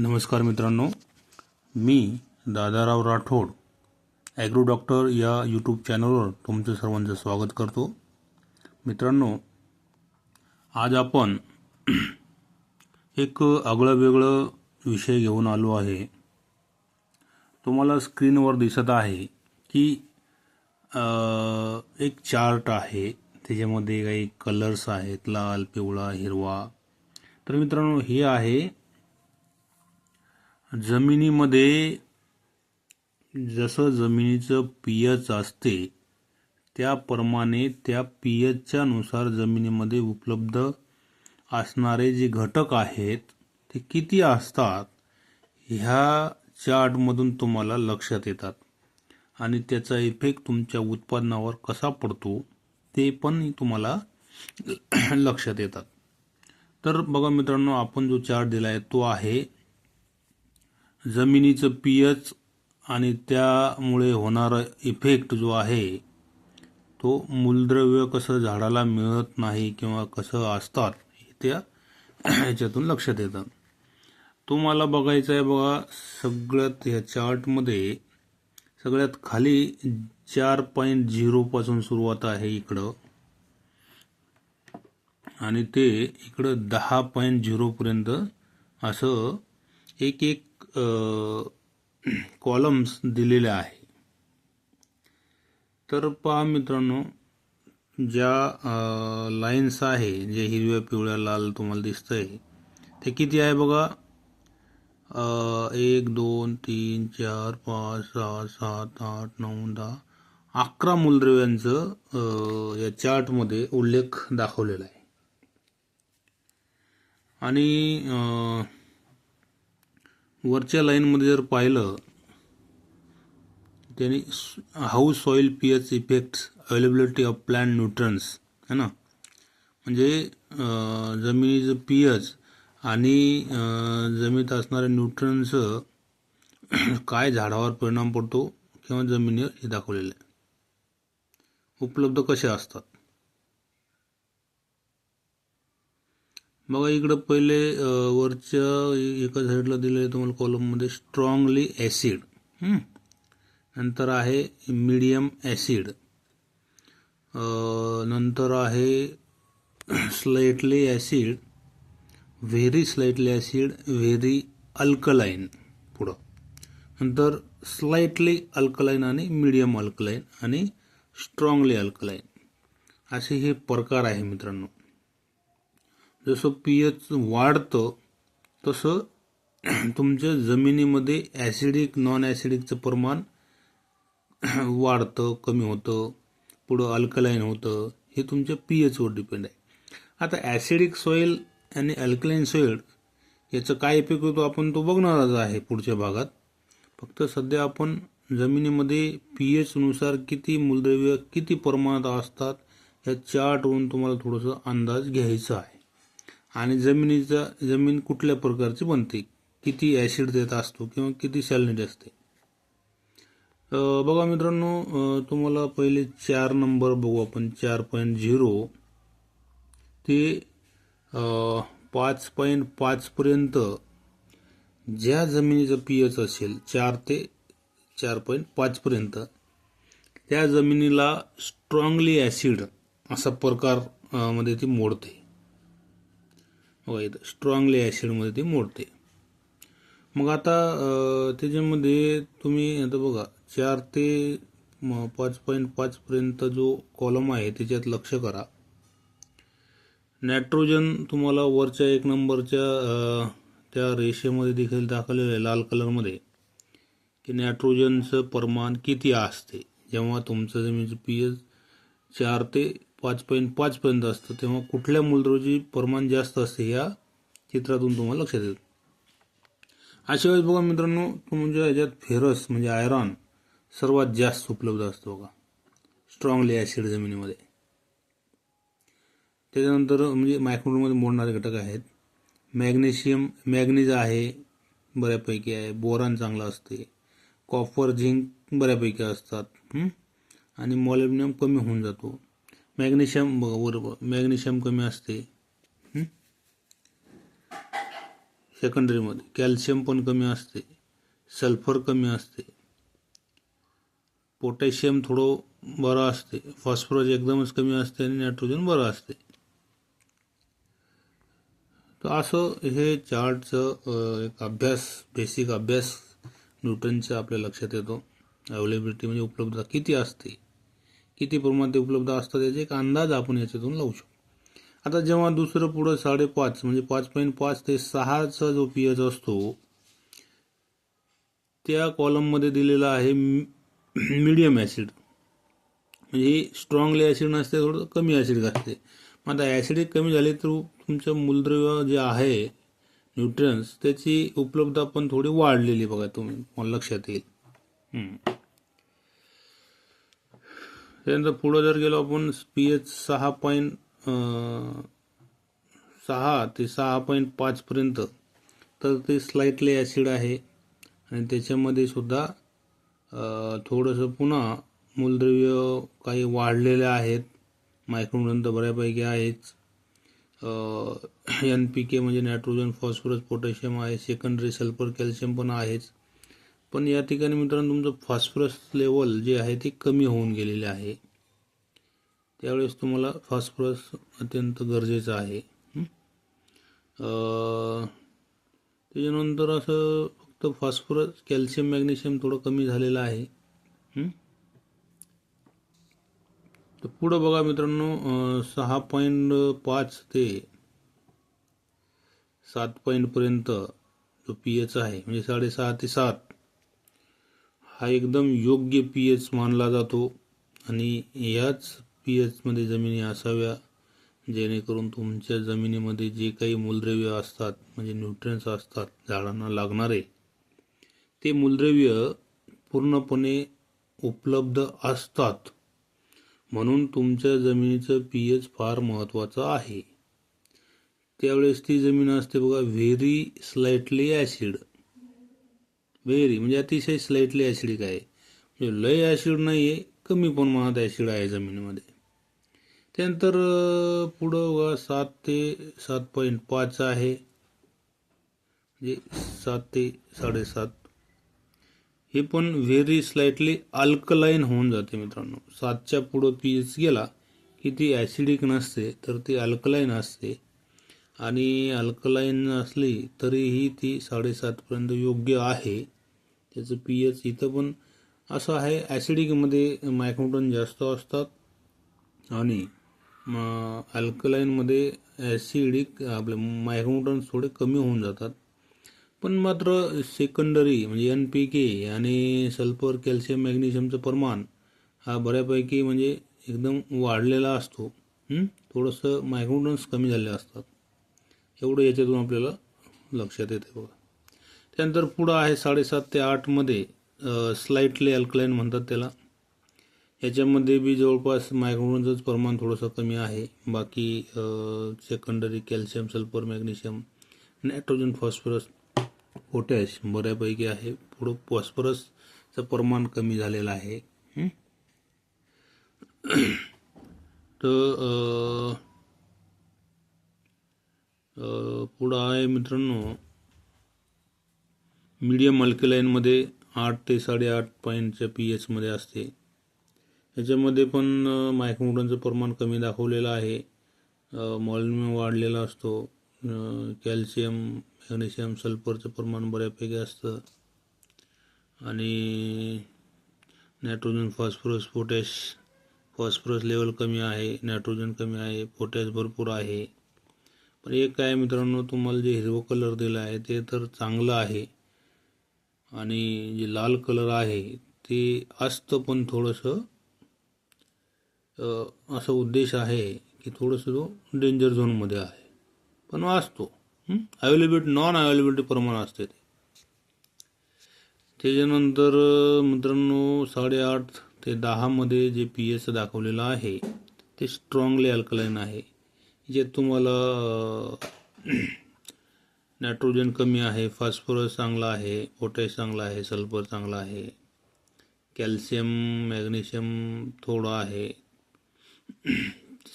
नमस्कार मित्रांनो मी दादाराव राठोड ॲग्रो डॉक्टर या यूट्यूब चॅनलवर तुमचं सर्वांचं स्वागत करतो. मित्रांनो आज आपण एक आगळं वेगळं विषय घेऊन आलो आहे. तुम्हाला स्क्रीनवर दिसत आहे की एक चार्ट आहे. त्याच्यामध्ये काही कलर्स आहेत लाल पिवळा हिरवा. तर मित्रांनो हे आहे जमिनीमध्ये जसं जमिनीचं पीएच असते त्याप्रमाणे त्या पीएचच्या नुसार जमिनीमध्ये उपलब्ध असणारे जे घटक आहेत ते किती असतात ह्या चार्टमधून तुम्हाला लक्षात येतात. आणि त्याचा इफेक्ट तुमच्या उत्पादनावर कसा पडतो ते पण तुम्हाला लक्षात येतात. तर बघा मित्रांनो आपण जो चार्ट दिला आहे तो आहे जमिनीचं पीएच आणि त्यामुळे होणारा इफेक्ट जो आहे तो मूलद्रव्य कसं झाडाला मिळत नाही किंवा कसं असतात हे त्या ह्याच्यातून लक्षात येतं तुम्हाला बघायचं आहे बघा सगळ्यात ह्या चार्टमध्ये सगळ्यात खाली चार पॉईंट झिरोपासून सुरुवात आहे इकडं. आणि ते इकडं दहा पॉईंट झिरोपर्यंत असं एक एक कॉलम्स दिलेले आहे. तर पहा मित्रांनो ज्या लाईन्स आहे जे हिरव्या पिवळ्या लाल तुम्हाला दिसतंय ते किती आहे बघा? एक दोन तीन चार पाच सहा सात आठ नऊ दहा अकरा मूलद्रव्यांचं या चार्टमध्ये उल्लेख दाखवलेला आहे. आणि वरच्या लाईनमध्ये जर पाहिलं त्यांनी how soil P H effects availability of plant nutrients है ना? म्हणजे जमिनीचं पी एच आणि जमिनीत असणाऱ्या न्यूट्रन्सचं काय झाडावर परिणाम पडतो किंवा जमिनीवर हे दाखवलेलं आहे. उपलब्ध कसे असतात? बघा इकडं पहिले वरच्या एका साईडला दिलेलं तुम्हाला कॉलममध्ये स्ट्रॉंगली ॲसिड नंतर आहे मीडियम ॲसिड नंतर आहे slightly acid very slightly acid very alkaline पुढं. नंतर स्लाइटली अल्कलाईन आणि मीडियम अल्कलाईन आणि स्ट्रॉंगली अल्कलाईन असे हे प्रकार आहे मित्रांनो. जसं पी एच वाढतं तसं तुमच्या जमिनीमध्ये ॲसिडिक नॉन ॲसिडिकचं प्रमाण वाढतं कमी होतं पुढं अल्कलाईन होतं हे तुमच्या पी एचवर डिपेंड आहे. आता ॲसिडिक सॉईल आणि अल्कलाईन सॉईल याचं काय इफेक्ट होतो आपण तो बघणारच आहे पुढच्या भागात. फक्त सध्या आपण जमिनीमध्ये पी एचनुसार किती मूलद्रव्य किती प्रमाणात असतात या चार्टवरून तुम्हाला थोडंसं अंदाज घ्यायचा आहे. आणि जमिनीचा जमीन कुठल्या प्रकारची बनते? किती ॲसिड देत असतो किंवा किती सॅलिनिटी असते? बघा मित्रांनो तुम्हाला पहिले चार नंबर बघू आपण. चार पॉईंट झिरो ते पाच पॉईंट पाचपर्यंत ज्या जमिनीचं पी एच असेल चार ते चार पॉईंट पाचपर्यंत त्या जमिनीला स्ट्रॉंगली ॲसिड असा प्रकारमध्ये ती मोडते. स्ट्रॉंगली ॲसिडमध्ये ती मोडते. मग आता त्याच्यामध्ये तुम्ही आता बघा चार ते पाच पॉईंट पाचपर्यंत जो कॉलम आहे त्याच्यात लक्ष करा. नायट्रोजन तुम्हाला वरच्या एक नंबरच्या त्या रेषेमध्ये देखील दाखवलेलं आहे लाल कलरमध्ये की नायट्रोजनचं प्रमाण किती असते. जेव्हा तुमचं जमिनीचं पी एच चार ते पाच पॉईंट पाचपर्यंत असतं. तेव्हा कुठल्या मूलद्रव्याचे प्रमाण जास्त असते या चित्रातून तुम्हाला लक्षात येतं अशा वेळेस बघा मित्रांनो तुमच्या ह्याच्यात फेरस म्हणजे आयरॉन सर्वात जास्त उपलब्ध असतो बघा. स्ट्रॉंगली ॲसिड जमिनीमध्ये. त्याच्यानंतर म्हणजे मायक्रोमध्ये मोडणारे घटक आहेत. मॅग्नेशियम मॅग्नीज आहे बऱ्यापैकी आहे. बोरान चांगलं असते. कॉपर झिंक बऱ्यापैकी असतात. आणि मॉलिब्डेनम कमी होऊन जातो. मॅग्नेशियम बघा बरोबर मॅग्नेशियम कमी असते. सेकंडरीमध्ये. कॅल्शियम पण कमी असते. सल्फर कमी असते. पोटॅशियम थोडं बरं असते. फॉस्फरस एकदमच कमी असते आणि नायट्रोजन बरं असते. तर असं हे चार्टचं एक अभ्यास बेसिक अभ्यास न्यूटनचा आपल्या लक्षात येतो. अवेलेबिलिटी म्हणजे उपलब्धता किती असते? किती प्रमाणात ते उपलब्ध असतात याचा एक अंदाज आपण याच्यातून लावू शकतो. आता जेव्हा दुसरं पुढं साडेपाच म्हणजे पाच पॉईंट पाच ते सहाचा जो पी एच असतो त्या कॉलममध्ये दिलेला आहे मीडियम ॲसिड म्हणजे स्ट्रॉंगली ॲसिड नसते थोडं कमी ॲसिड असते मग आता ॲसिडिक कमी झाले तर तुमचं मूलद्रव्य जे आहे न्यूट्रियन्स त्याची उपलब्धता पण थोडी वाढलेली बघा तुम्ही मला लक्षात येईल. त्यानंतर पुढं जर गेलो आपण पी एच सहा पॉईंट सहा ते सहा पॉईंट पाचपर्यंत तर ते स्लाइटली ॲसिड आहे. आणि त्याच्यामध्ये सुद्धा थोडंसं पुन्हा मूलद्रव्य काही वाढलेले आहेत. मायक्रोन तर बऱ्यापैकी आहेच. एन पी के म्हणजे नायट्रोजन फॉस्फरस पोटॅशियम आहे. सेकंडरी सल्फर कॅल्शियम पण आहेच. पण या ठिकाणी मित्रांनो तुमचं फॉस्फरस लेवल जे आहे ते कमी होऊन गेलेले आहे. त्यावेळेस तुम्हाला फॉस्फरस अत्यंत गरजेचं आहे. त्याच्यानंतर असं फक्त फॉस्फरस कॅल्शियम मॅग्नेशियम थोडं कमी झालेलं आहे. तर पुढं बघा मित्रांनो सहा पॉईंट पाच ते सात पॉईंटपर्यंत जो पी एच आहे म्हणजे साडेसहा ते सात. हा एकदम योग्य पी एच मानला जातो आणि याच पी एचमध्ये जमिनी असाव्या जेणेकरून तुमच्या जमिनीमध्ये जे काही मूलद्रव्य असतात म्हणजे न्यूट्रियन्स असतात झाडांना लागणारे ते मूलद्रव्य पूर्णपणे उपलब्ध असतात. म्हणून तुमच्या जमिनीचं पी एच फार महत्त्वाचं आहे. त्यावेळेस ती जमीन असते बघा व्हेरी स्लाइटली ॲसिड व्हेरी म्हणजे अतिशय स्लाइटली ॲसिडिक आहे. म्हणजे लय ॲसिड नाही आहे कमी प्रमाणात ॲसिड आहे जमिनीमध्ये. त्यानंतर पुढं व सात ते सात पॉईंट पाच आहे. म्हणजे सात ते साडेसात. हे पण व्हेरी स्लाइटली अल्कलाईन होऊन जाते मित्रांनो. सातच्या पुढं पी एच गेला की ती ॲसिडिक नसते तर ती अल्कलाईन असते. आणि अल्कलाईन असली तरीही ती साडेसातपर्यंत योग्य आहे. त्याचं पी एच इथं पण असं आहे. ॲसिडिकमध्ये मायक्रोटन जास्त असतात. आणि अल्कलाईनमध्ये ॲसिडिक आपले मायक्रोटन थोडे कमी होऊन जातात. पण मात्र सेकंडरी म्हणजे एन पी के आणि सल्फर कॅल्शियम मॅग्नेशियमचं प्रमाण हा बऱ्यापैकी म्हणजे एकदम वाढलेला असतो. थोडंसं मायक्रोटन्स कमी झाले असतात. एवढं याच्यातून आपल्याला लक्षात येते बघा. त्यानंतर पुढं आहे साडेसात ते आठमध्ये स्लाइटली अल्कलाईन म्हणतात त्याला. याच्यामध्ये बी जवळपास मायक्रोनचंच प्रमाण थोडंसं कमी आहे. बाकी secondary calcium sulphur magnesium nitrogen phosphorus potash बऱ्यापैकी आहे. पुढं फॉस्फरसचं प्रमाण कमी झालेलं आहे. तर पुढं आहे मित्रांनो मीडियम अल्कलाईनमध्ये आठ ते साडेआठ पॉईंटच्या पी एचमध्ये असते. याच्यामध्ये पण मायक्रोटनचं प्रमाण कमी दाखवलेलं आहे. मॉलिन्यम वाढलेला असतो. कॅल्शियम मॅग्नेशियम सल्फरचं प्रमाण बऱ्यापैकी असतं. आणि nitrogen phosphorus potash phosphorus level कमी आहे. नायट्रोजन कमी आहे. पोटॅश भरपूर आहे. पण एक काय मित्रांनो तुम्हाला जे हिरवं कलर दिलं आहे ते तर चांगलं आहे. आणि जे लाल कलर आहे ते असतं पण थोडंसं असा उद्देश आहे की थोडंसं तो डेंजर झोनमध्ये आहे. पण असतो. अवेलेबिलिटी नॉन अवेलेबिलिटी प्रमाण असते ते. त्याच्यानंतर मित्रांनो साडेआठ ते दहामध्ये जे पी एस दाखवलेलं आहे ते स्ट्रॉंगली अल्कलाईन आहे. जे तुम्हाला नायट्रोजन कमी आहे फॉस्फरस चांगला आहे पोटॅश चांगला आहे सल्फर चांगला आहे. कॅल्शियम मॅग्नेशियम थोडं आहे.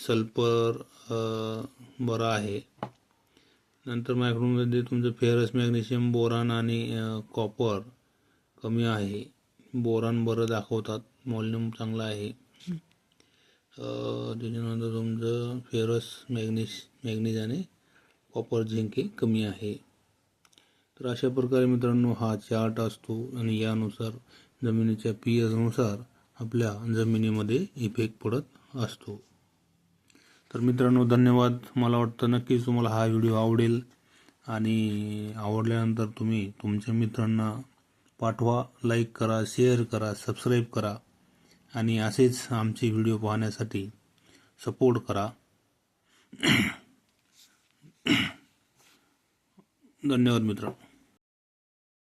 सल्फर बरं आहे. नंतर मायक्रोमध्ये तुमचं फेरस मॅग्नेशियम बोरान आणि कॉपर कमी आहे. बोरान बरं दाखवतात मॉल्युम चांगला आहे. त्याच्यानंतर तुमचं फेरस मॅग्नेश मॅग्नेज आणि कॉपर झिंक हे कमी आहे. तर अशा प्रकारे मित्रांनो हा चार्ट असतो आणि यानुसार जमिनीच्या पी नुसार आपल्या जमिनीमध्ये इफेक्ट पडत असतो. तर मित्रांनो धन्यवाद. मला वाटतं नक्कीच तुम्हाला हा व्हिडिओ आवडेल आणि आवडल्यानंतर तुम्ही तुमच्या मित्रांना पाठवा लाईक करा शेअर करा सबस्क्राईब करा आणि असेच आमचे व्हिडिओ पाहण्यासाठी सपोर्ट करा. धन्यवाद मित्रांनो.